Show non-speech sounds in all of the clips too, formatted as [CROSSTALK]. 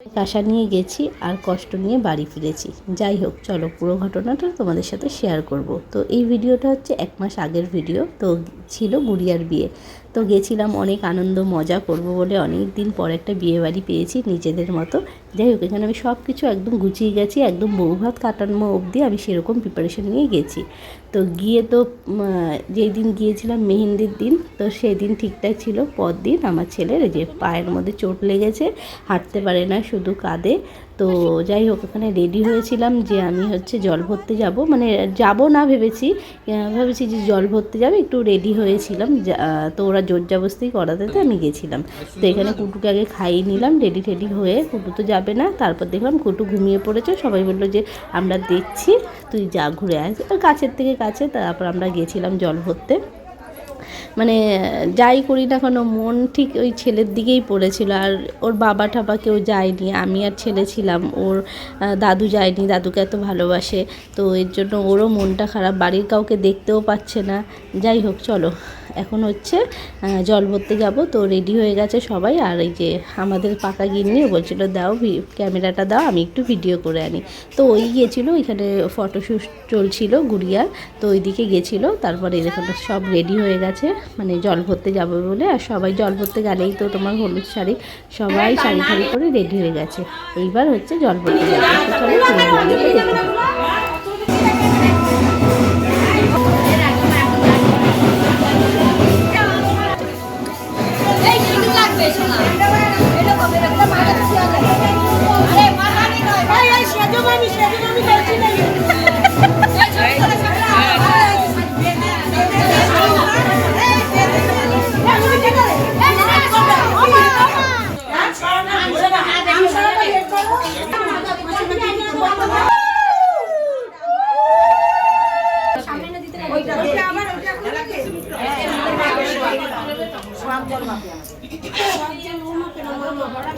আশা নিয়ে গেছি আর কষ্ট নিয়ে বাড়ি ফিরেছি। যাই হোক, চলো পুরো ঘটনাটা তোমাদের সাথে শেয়ার করব। তো এই ভিডিওটা হচ্ছে এক মাস আগের ভিডিও তো ছিল গুড়িয়ার বিয়ে। তো গেছিলাম, অনেক আনন্দ, মজা করব বলে অনেক দিন পর একটা বিয়ে বাড়ি পেয়েছি নিজেদের মতো। যাই হোক, এখানে আমি সব কিছু একদম গুছিয়ে গেছি, একদম বউ ভাত কাটানো অবধি আমি সেরকম প্রিপারেশন নিয়ে গেছি। তো গিয়ে তো যেই দিন গিয়েছিলাম মেহেন্দির দিন, তো সেই দিন ঠিকঠাক ছিল পর দিন আমার ছেলের যে পায়ের মধ্যে চোট লেগেছে, হাঁটতে পারে না, শুধু কাঁদে। তো যাই হোক ওখানে রেডি হয়েছিলাম যে আমি হচ্ছে জল ভরতে যাব। মানে যাব না ভেবেছি ভেবেছি যে জল ভরতে যাবে, একটু রেডি হয়েছিলাম। তো ওরা জোর জবস্তি করাতে আমি গেছিলাম। তো এখানে কুটুকে আগে খাইয়ে নিলাম রেডি টেডি হয়ে কুটু তো যাবে না। তারপর দেখলাম কুটু ঘুমিয়ে পড়েছে, সবাই বলল যে আমরা দেখছি, তুই যা ঘুরে আস কাছের থেকে কাছে, তারপর আমরা গেছিলাম জল ভরতে। মানে যাই করি না কেন, মন ঠিক ওই ছেলের দিকেই পড়েছিল। আর ওর বাবা ঠাবা কেউ যায়নি, আমি আর ছেলে ছিলাম। ওর দাদু যায়নি, দাদুকে এত ভালোবাসে। তো এর জন্য ওরও মনটা খারাপ, বাড়ির কাউকে দেখতেও পাচ্ছে না। যাই হোক, চলো। এখন হচ্ছে জল ভরতে যাব। তো রেডি হয়ে গেছে সবাই। আর এই যে আমাদের পাকা গিন্নি বলছিল, দাও ক্যামেরাটা দাও, আমি একটু ভিডিও করে আনি। তো ওই গিয়েছিল এখানে ফটোশ্যুট চলছিল, গুড়িয়ার। তো ওইদিকে গেছিল তারপরে এখানে সব রেডি হয়ে গেছে। মানে জল ভরতে যাবে বলে, আর সবাই জল ভরতে গেলেই তো তোমার হলুদ শাড়ি, সবাই শাড়ি শাড়ি করে রেডি হয়ে গেছে। এইবার হচ্ছে জল ভরতে যাবে। চলো দেখতে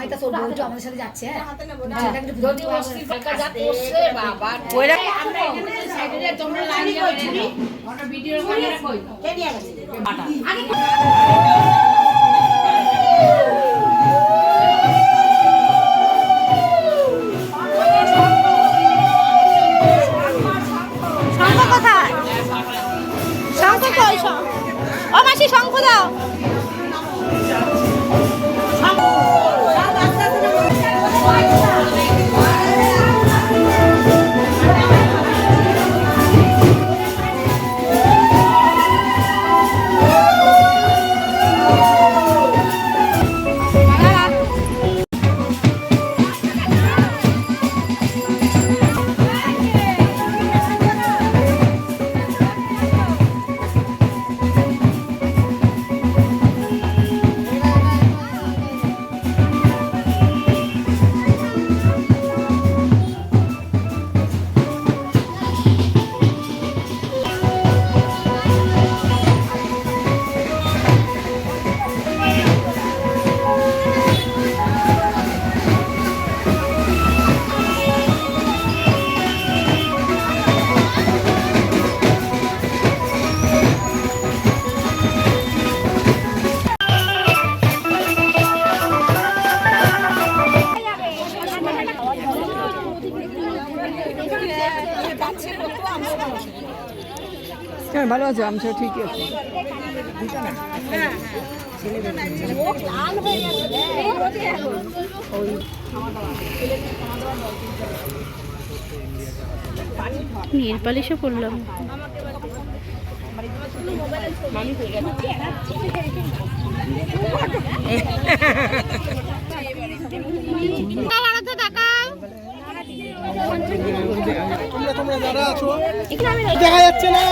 চুবাই ছেলে ঘুমাইতেছে বউটা আমাদের সাথে যাচ্ছে হ্যাঁ? শঙ্খ কোথায়? শঙ্খ কই? শঙ্খ ও মাসি শঙ্খ দাও। হ্যাঁ ভালো আছে? আমি সব ঠিকই আছে। নীল পালিশও করলাম। [LAUGHS] দেখা যাচ্ছে না।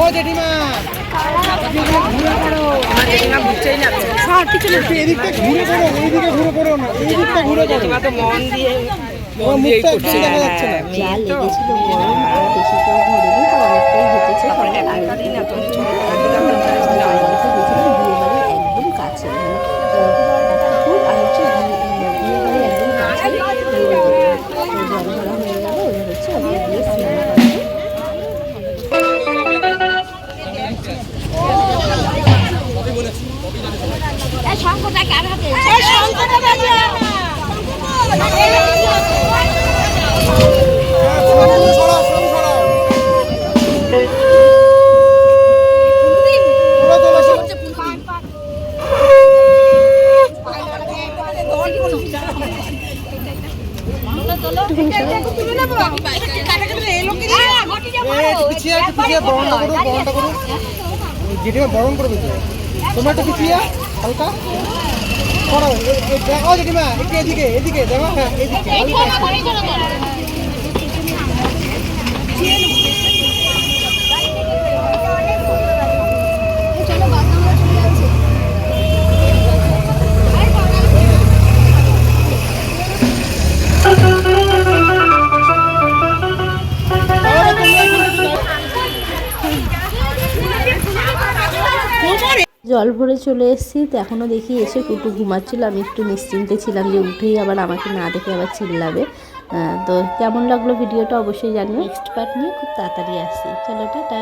ও জেঠিমা। একটু এদিকটা ঘুরে করো এইদিকে ঘুরে করো না। এইদিকটা ঘুরে মন দিয়ে মুখটা দেখা যাচ্ছে না। করো, বরণ করবে তো। তোমরা একটু পিছিয়ে, হালকা। করো দেখাও জেঠিমা, একটু এদিকে, এদিকে, দেখো, হ্যাঁ, এদিকে, জল ভরে চলে এসেছি, তো এখনও দেখি এসে কুটু ঘুমাচ্ছিল। আমি একটু নিশ্চিন্তে ছিলাম যে উঠেই আবার আমাকে না দেখে আবার চিল্লাবে। তো কেমন লাগল ভিডিওটা অবশ্যই জানিও। নেক্সট পার্ট নিয়ে খুব তাড়াতাড়ি আসি। চলো, টাটা।